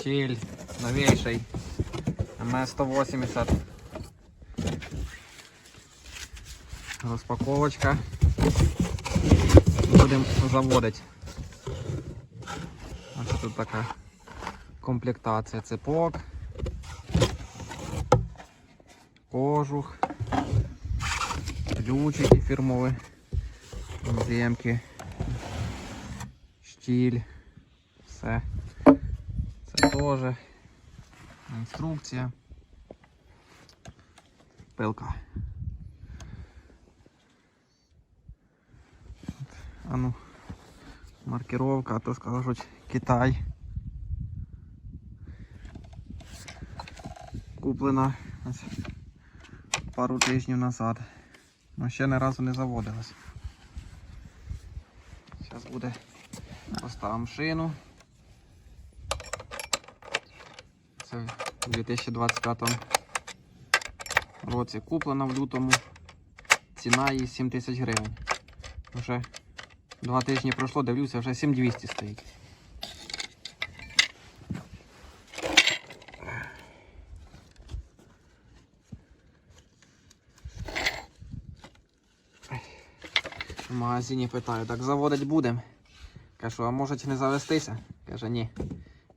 Штиль, новейший. МС-180. Розпаковочка. Будемо заводити. Ось тут така комплектація цепок. Кожух. Ключики фірмові. Емблемки. Штіль. Все. Теж. Інструкція. Пилка. А ну, маркировка, а то скажуть Китай. Куплена пару тижнів назад. Ну ще ні разу не заводилась. Зараз буде поставимо шину. Це в 2025 році куплена в лютому. Ціна її 7 тисяч гривень. Вже два тижні пройшло, дивлюся, вже 7200 стоїть. В магазині питаю, так заводить будемо. Кажу, а можуть не завестися? Каже, ні,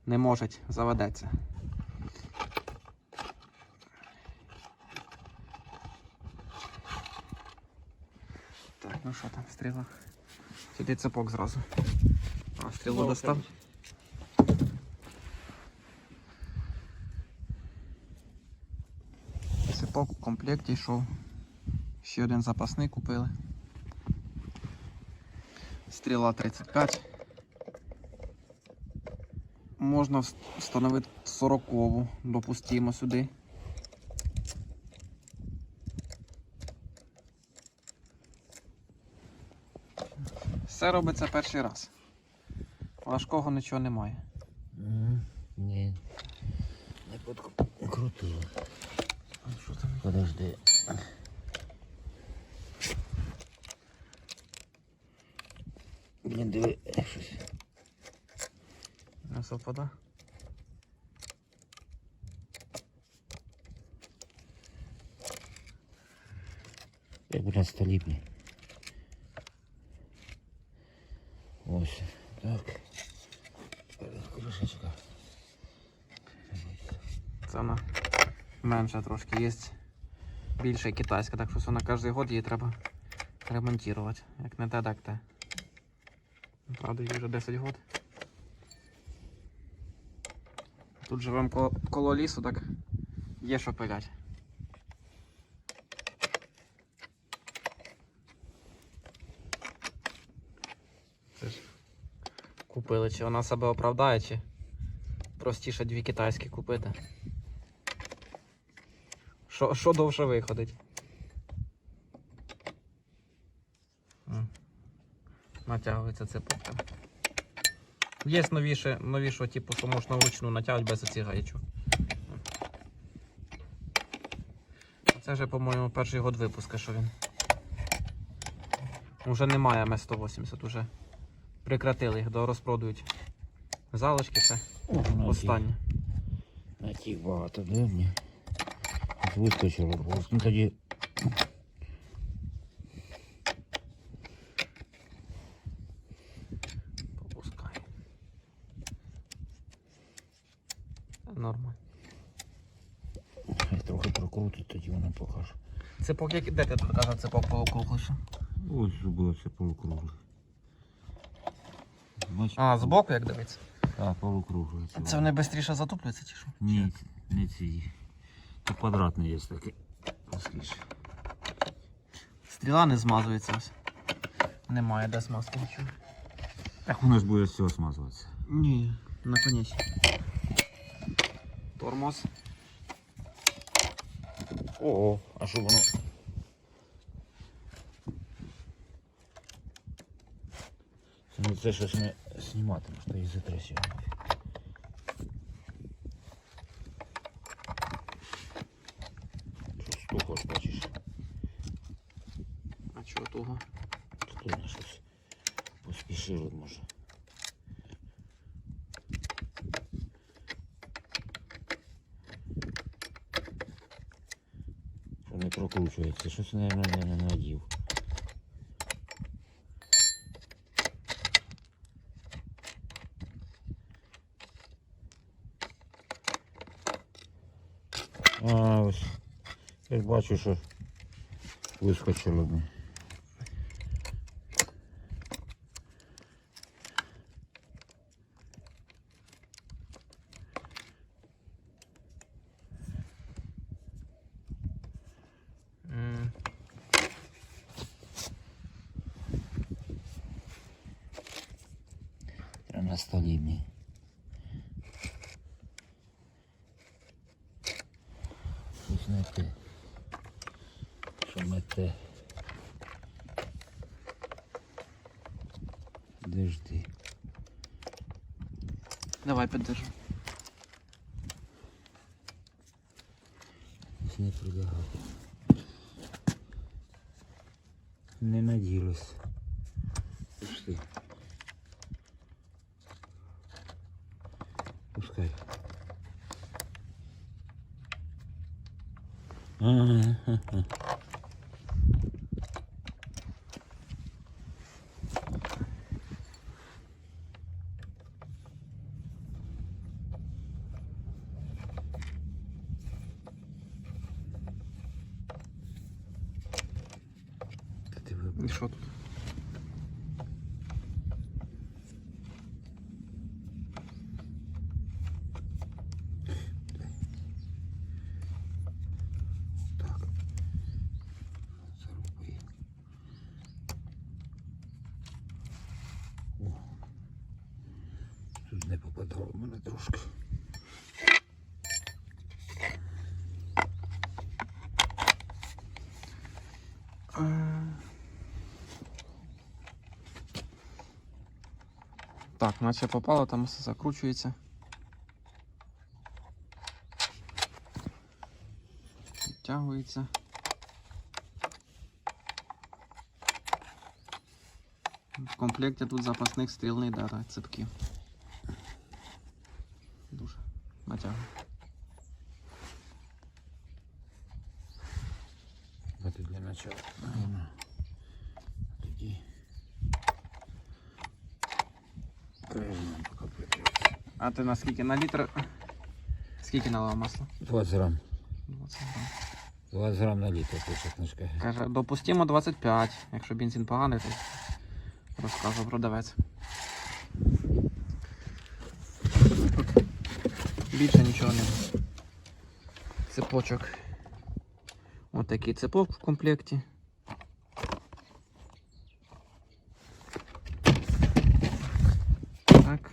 не можуть, заведеться. Що там, стріла? Сюди цепок зразу. А, стрілу достав. Цепок у комплекті йшов. Ще один запасний купили. Стріла 35. Можна встановити 40-ву, допустимо сюди. Все робиться перший раз. Важкого нічого немає. Мгм. Ні. Не подкрутило. А що там? Подожди. Блін, диви, щось. Не совпада? Як блін століпні. Ось. Так. Кришечка. Це вона менша трошки є. Більше китайська, так що це на кожен год її треба ремонтувати. Як не те, так те. Правда, їй вже 10 років. Тут живемо коло, коло лісу, так є що пилять. Це ж купили, чи вона себе оправдає, чи простіше дві китайські купити. Що, що довше виходить? Натягується цепок там. Є новіше, новішого типу, що можна вручну натягувати без оцих гаячок. Це вже, по-моєму, перший год випуску, що він. Уже немає М180, уже прекратили їх, розпродають. Залишки це останнє. На тих багато? От Вискочило. Ну тоді. Попускай. Нормально. Хай трохи прокрутить, тоді воно покаже. Цепок як де ти тут каже, цепок полукруглише? Ось було це полукругле. А, збоку як дивиться? Так, полукругле. Це вони швидше затуплюються чи що? Ні, не ці. Це квадратний є такий. Скільки? Стріла не змазується ось. Немає де смазки нічого. Так воно ж буде з цього смазуватися. Ні, наконець. Тормоз. Ого, а що воно? Це не це щось ми зніматимемо, що і затрясемо. того бачиш. А чого того? у нас щось поспішили може. Що не прокручується, щось, мабуть, не надів. бачу, що вискочило. б. М, Прямо на столі мені. Що. Дожди. Давай піддержу. Щось не прилягало. Не наділось. Пусти. Пускай. Ага. Що тут? Так. Заруби. О. Тут не попадало в мене трошки. Так, наче попало, там все закручується. Підтягується. В комплекті тут запасних стрілний да, цепки. Дуже натягує. А ти на скільки? На літр? Скільки налила масла? 20 грам. 20 грам. 20 грам на літр пише книжка. Каже, допустимо 25. Якщо бензин поганий, то розкаже продавець. Більше нічого не буде. Цепочок. Ось такий цепок в комплекті. Так.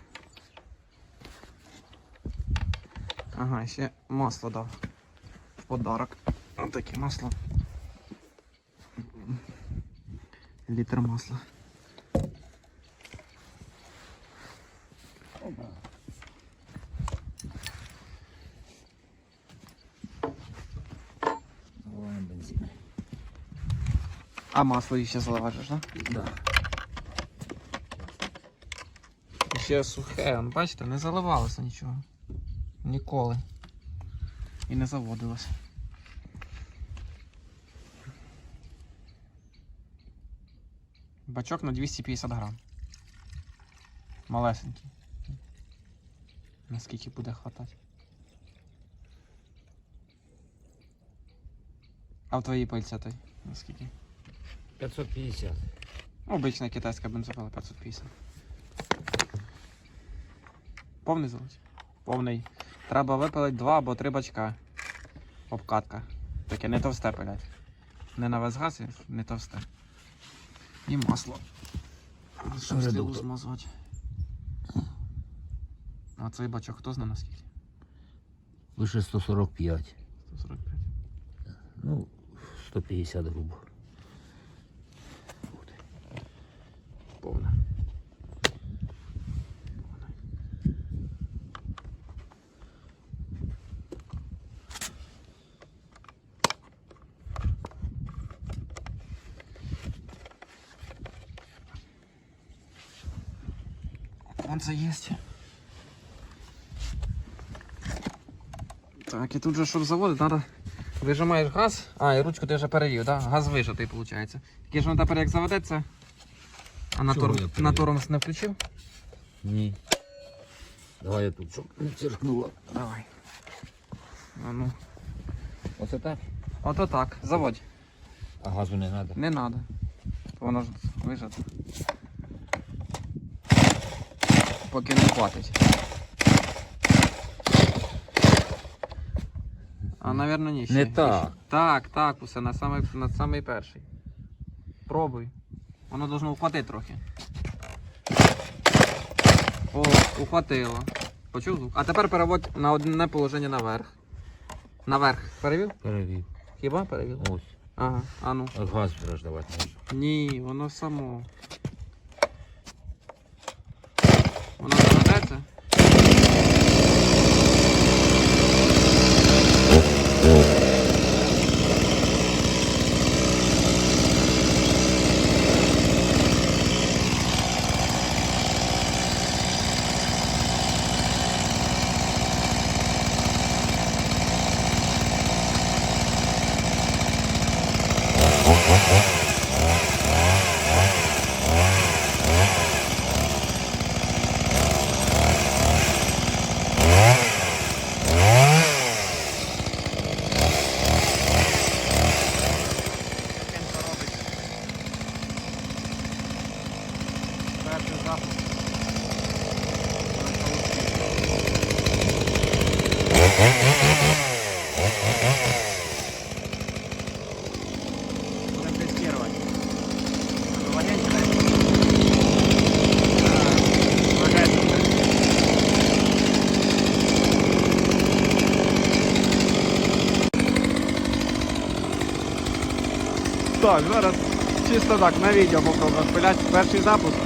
Ага, ще масло дав. В подарок. Ось таке масло. Літр масла. А масло ще заливаєш, так? Да. Ще сухе, он, бачите, не заливалося нічого. Ніколи. І не заводилося. Бачок на 250 грам. Малесенький. Наскільки буде хватати. А в твоїй пальці той? Наскільки? 550. Обична китайська бензопила 550. Повний залить? Повний. Треба випилити два або три бачка. Обкатка. Таке не товсте пилять. Не на весь газ, не товсте. І масло. Щоб стрілу змазувати. А цей бачок хто знає наскільки? Лише 145. 145. Ну, 150 грубо. Он це. Так, і тут же, щоб заводити, треба Вижимаєш газ. А, і ручку ти вже перевів, да? Газ вижатий, виходить. Тільки ж воно тепер як заведеться. А на, я на тормоз не включив? Ні. Давай я тут, щоб не циркнуло. Давай. А ну. Оце так? Ото так, заводь. А газу не треба. Не треба. Воно ж вижато. Поки не хватить. А, напевно, ні. ще. Не так. Так, так, усе на самий, на самий перший. Пробуй. Воно должно вхватити трохи. О, ухватило. Почув звук? А тепер переводь на одне положення наверх. Наверх. Перевів? Перевів. Хіба перевів? Ось. Ага, а ну. Газ будеш давати. Ні, воно само. Воно заведеться? Тихенько робить. Перший запуск. Будем тестировать. Логенько, да? Да, логенько. Так, зараз чисто так на відео попробую розпиляти перший запуск.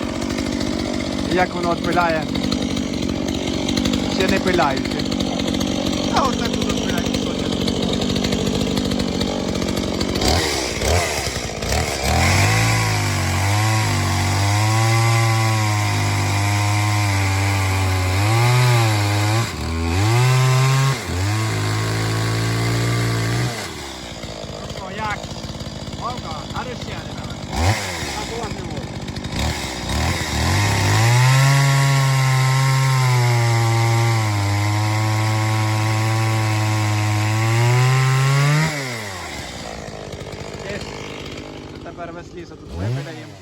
Як воно відпиляє. Ще не пиляючи. А ось так тут відпиляє кусочок. Ну що, як? Вовка, а де ще не давай. А була не можна. Є. Тепер весь ліс тут випиляємо.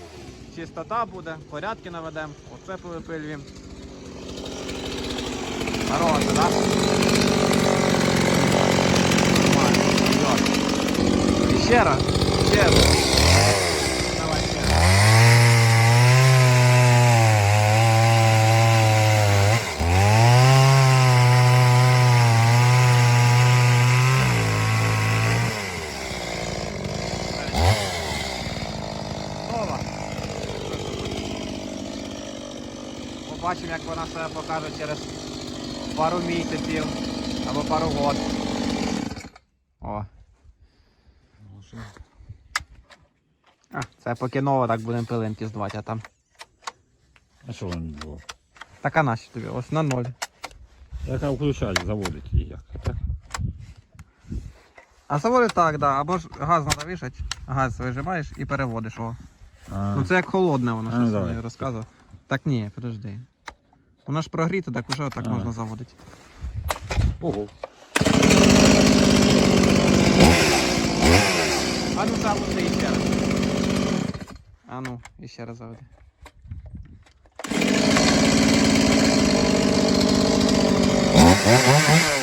Чистота буде, порядки наведемо, оце повипилюємо. Хороше, так? І ще раз. Ще раз. Давай ще раз. Готова. Побачимо, як вона себе покаже через пару місяців або пару років. О. А, це поки ново так будемо пилинки здавати, а там. А що воно було? Така наші тобі, ось на ноль. Яка включать, заводить її як? Так? А заводи так, да. Або ж газ треба вішати, газ вижимаєш і переводиш його. А, Ну це як холодне, воно А, щось ну, розказував. Так ні, подожди. Воно ж прогріта, так уже так А. можна заводити. Ого. А ну заводи ще раз. А ну, і ще раз заводи. Вовка